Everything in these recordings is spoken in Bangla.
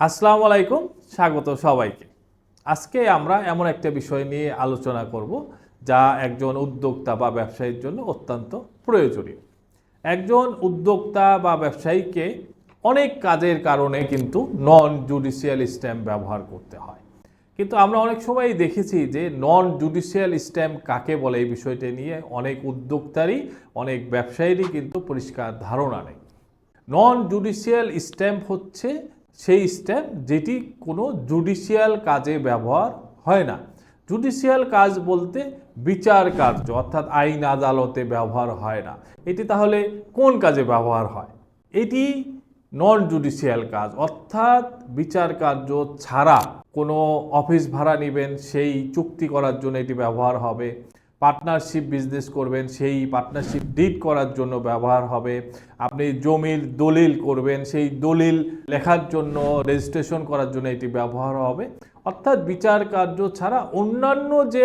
আসসালামু আলাইকুম, স্বাগত সবাইকে। আজকে আমরা এমন একটা বিষয় নিয়ে আলোচনা করব, যা একজন উদ্যোক্তা বা ব্যবসায়ীর জন্য অত্যন্ত প্রয়োজনীয়। একজন উদ্যোক্তা বা ব্যবসায়ীকে অনেক কাজের কারণে কিন্তু নন জুডিশিয়াল স্ট্যাম্প ব্যবহার করতে হয়। কিন্তু আমরা অনেক সময় দেখেছি যে নন জুডিশিয়াল স্ট্যাম্প কাকে বলে এই বিষয়টা নিয়ে অনেক উদ্যোক্তারই, অনেক ব্যবসায়ীরই কিন্তু পরিষ্কার ধারণা নেই। নন জুডিশিয়াল স্ট্যাম্প হচ্ছে সেই স্ট্যাম্প যেটি কোনো জুডিশিয়াল কাজে ব্যবহার হয় না। জুডিশিয়াল কাজ বলতে বিচার কার্য, অর্থাৎ আইন আদালতে ব্যবহার হয় না। এটি তাহলে কোন কাজে ব্যবহার হয়? এটি নন জুডিশিয়াল কাজ, অর্থাৎ বিচার কার্য ছাড়া কোনো অফিস ভাড়া নেবেন, সেই চুক্তি করার জন্য এটি ব্যবহার হবে। পার্টনারশিপ বিজনেস করবেন, সেই পার্টনারশিপ ডিড করার জন্য ব্যবহার হবে। আপনি জমির দলিল করবেন, সেই দলিল লেখার জন্য রেজিস্ট্রেশন করার জন্য এটি ব্যবহার হবে। অর্থাৎ বিচার কার্য ছাড়া অন্যান্য যে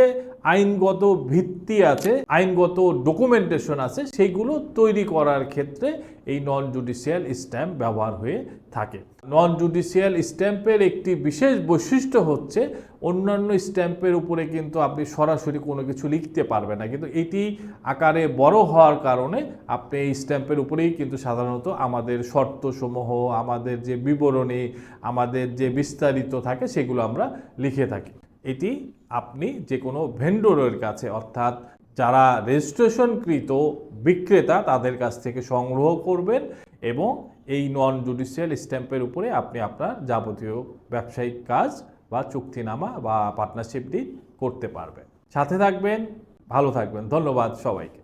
আইনগত ভিত্তি আছে, আইনগত ডকুমেন্টেশন আছে সেইগুলো তৈরি করার ক্ষেত্রে এই নন জুডিশিয়াল স্ট্যাম্প ব্যবহার হয়ে থাকে। নন জুডিশিয়াল স্ট্যাম্পের একটি বিশেষ বৈশিষ্ট্য হচ্ছে, অন্যান্য স্ট্যাম্পের উপরে কিন্তু আপনি সরাসরি কোনো কিছু লিখতে পারবেন না। কিন্তু এটি আকারে বড় হওয়ার কারণে আপনি এই স্ট্যাম্পের উপরেই কিন্তু সাধারণত আমাদের শর্তসমূহ, আমাদের যে বিবরণী, আমাদের যে বিস্তারিত থাকে, সেগুলো আমরা লিখে থাকি। এটি আপনি যে কোনো ভেন্ডরের কাছে, অর্থাৎ যারা রেজিস্ট্রেশনকৃত বিক্রেতা, তাদের কাছ থেকে সংগ্রহ করবেন এবং এই নন জুডিশিয়াল স্ট্যাম্পের উপরে আপনি আপনার যাবতীয় ব্যবসায়িক কাজ বা চুক্তিনামা বা পার্টনারশিপটি করতে পারবেন। সাথে থাকবেন, ভালো থাকবেন। ধন্যবাদ সবাইকে।